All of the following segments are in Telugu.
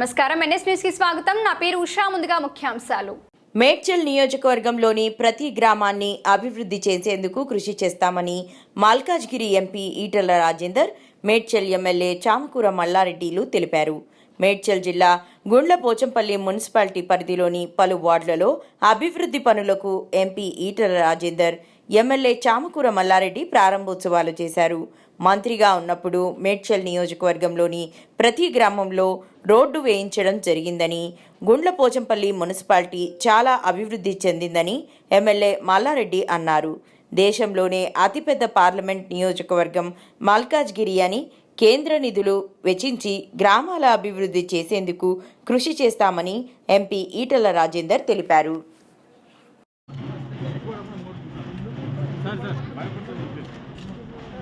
నమస్కారం. ఎన్ఎస్ న్యూస్కి స్వాగతం. నా పేరు ఉషా. ముందుగా ముఖ్యాంశాలు. మేడ్చల్ నియోజకవర్గంలోని ప్రతి గ్రామాన్ని అభివృద్ధి చేసేందుకు కృషి చేస్తామని మాల్కాజ్గిరి ఎంపీ ఈటల రాజేందర్ మేడ్చల్ ఎమ్మెల్యే చామకూర మల్లారెడ్డిలు తెలిపారు. మేడ్చల్ జిల్లా గుండ్ల పోచంపల్లి మున్సిపాలిటీ పరిధిలోని పలు వార్డులలో అభివృద్ధి పనులకు ఎంపీ ఈటల రాజేందర్ ఎమ్మెల్యే చామకూర మల్లారెడ్డి ప్రారంభోత్సవాలు చేశారు. మంత్రిగా ఉన్నప్పుడు మేడ్చల్ నియోజకవర్గంలోని ప్రతి గ్రామంలో రోడ్డు వేయించడం జరిగిందని గుండ్లపోచంపల్లి మున్సిపాలిటీ చాలా అభివృద్ధి చెందిందని ఎమ్మెల్యే మల్లారెడ్డి అన్నారు. దేశంలోనే అతిపెద్ద పార్లమెంట్ నియోజకవర్గం మల్కాజ్గిరి అని కేంద్ర నిధులు వెచ్చించి గ్రామాల అభివృద్ధి చేసేందుకు కృషి చేస్తామని ఎంపీ ఈటల రాజేందర్ తెలిపారు.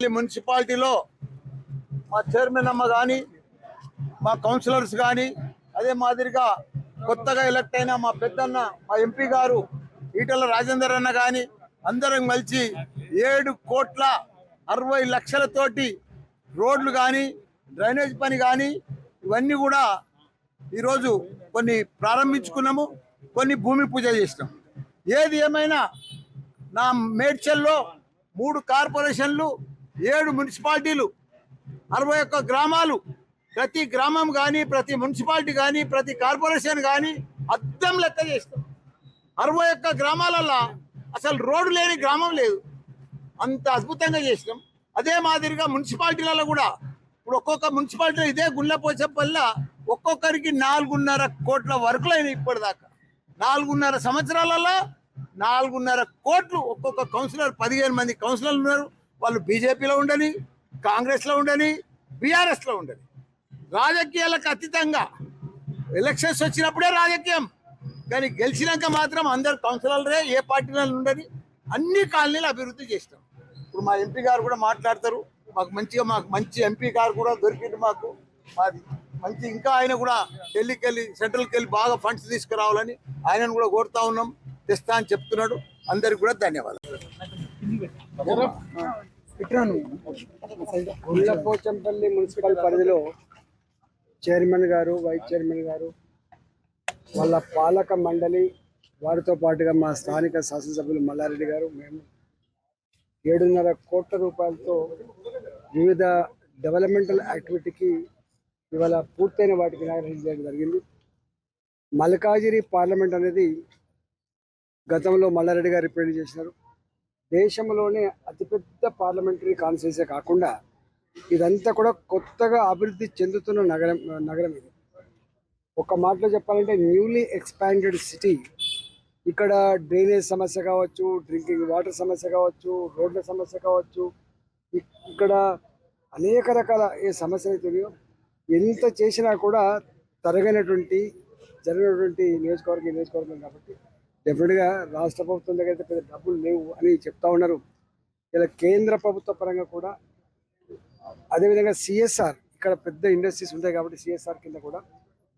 మున్సిపాలిటీలో మా చైర్మన్ అమ్మ కానీ మా కౌన్సిలర్స్ కానీ అదే మాదిరిగా కొత్తగా ఎలక్ట్ అయిన మా పెద్దన్న మా ఎంపీ గారు ఈటల రాజేందర్ అన్న కానీ అందరం కలిసి ఏడు కోట్ల అరవై లక్షలతోటి రోడ్లు కానీ డ్రైనేజ్ పని కానీ ఇవన్నీ కూడా ఈరోజు కొన్ని ప్రారంభించుకున్నాము కొన్ని భూమి పూజ చేసినాం. ఏది ఏమైనా నా మేడ్చల్లో మూడు కార్పొరేషన్లు ఏడు మున్సిపాలిటీలు అరవై ఒక్క గ్రామాలు ప్రతి గ్రామం కానీ ప్రతి మున్సిపాలిటీ కానీ ప్రతి కార్పొరేషన్ కానీ అద్దం లెక్క చేస్తాం. అరవై ఒక్క గ్రామాలల్లో అసలు రోడ్డు లేని గ్రామం లేదు. అంత అద్భుతంగా చేసినాం. అదే మాదిరిగా మున్సిపాలిటీలలో కూడా ఇప్పుడు ఒక్కొక్క మున్సిపాలిటీలో ఇదే గుళ్ళపోచప్పల్లా ఒక్కొక్కరికి నాలుగున్నర కోట్ల వర్కులు అయినాయి ఇప్పటిదాకా. నాలుగున్నర సంవత్సరాలలో నాలుగున్నర కోట్లు ఒక్కొక్క కౌన్సిలర్ పదిహేను మంది కౌన్సిలర్లు ఉన్నారు. వాళ్ళు బీజేపీలో ఉండని కాంగ్రెస్లో ఉండని బీఆర్ఎస్లో ఉండని. రాజకీయాలకు అతీతంగా ఎలక్షన్స్ వచ్చినప్పుడే రాజకీయం. కానీ గెలిచినాక మాత్రం అందరు కౌన్సిలర్లే ఏ పార్టీలో ఉండని అన్ని కాలనీలు అభివృద్ధి చేసినాం. ఇప్పుడు మా ఎంపీ గారు కూడా మాట్లాడతారు. మాకు మంచిగా మాకు మంచి ఎంపీ గారు కూడా దొరికింది మాకు. మాది మంచి ఇంకా ఆయన కూడా ఢిల్లీకి వెళ్ళి సెంట్రల్కి వెళ్ళి బాగా ఫండ్స్ తీసుకురావాలని ఆయనను కూడా కోరుతా ఉన్నాం. తెస్తా అని చెప్తున్నాడు. అందరికి కూడా ధన్యవాదాలు. పోచంపల్లి మున్సిపల్ పరిధిలో చైర్మన్ గారు వైస్ చైర్మన్ గారు వాళ్ళ పాలక మండలి వారితో పాటుగా మా స్థానిక శాసనసభ్యులు మల్లారెడ్డి గారు మేము ఏడున్నర కోట్ల రూపాయలతో వివిధ డెవలప్మెంటల్ యాక్టివిటీకి ఇవాళ పూర్తయిన వాటికి ఇనాగరేషన్ చేయడం జరిగింది. మల్కాజిరి పార్లమెంట్ అనేది గతంలో మల్లారెడ్డి గారు రిప్రజెంట్ చేసినారు దేశంలోనే అతిపెద్ద పార్లమెంటరీ కాన్ఫరెన్సే కాకుండా ఇదంతా కూడా కొత్తగా అభివృద్ధి చెందుతున్న నగరం నగరం ఇది. ఒక మాటలో చెప్పాలంటే న్యూలీ ఎక్స్పాండెడ్ సిటీ ఇక్కడ డ్రైనేజ్ సమస్య కావచ్చు డ్రింకింగ్ వాటర్ సమస్య కావచ్చు రోడ్ల సమస్య కావచ్చు ఇక్కడ అనేక రకాల ఏ సమస్యలు అయితే ఎంత చేసినా కూడా తరగనటువంటి జరిగినటువంటి నియోజకవర్గం నియోజకవర్గం కాబట్టి డెఫినెట్గా రాష్ట్ర ప్రభుత్వం దగ్గర అయితే పెద్ద డబ్బులు లేవు అని చెప్తా ఉన్నారు. ఇలా కేంద్ర ప్రభుత్వ పరంగా కూడా అదేవిధంగా సిఎస్ఆర్ ఇక్కడ పెద్ద ఇండస్ట్రీస్ ఉంటాయి కాబట్టి సిఎస్ఆర్ కింద కూడా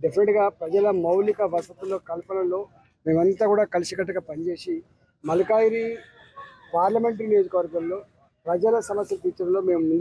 డెఫినెట్గా ప్రజల మౌలిక వసతుల కల్పనలో మేమంతా కూడా కలిసికట్టుగా పనిచేసి మల్కాయిరి పార్లమెంటరీ నియోజకవర్గంలో ప్రజల సమస్యలు తీర్చడంలో మేము ముందు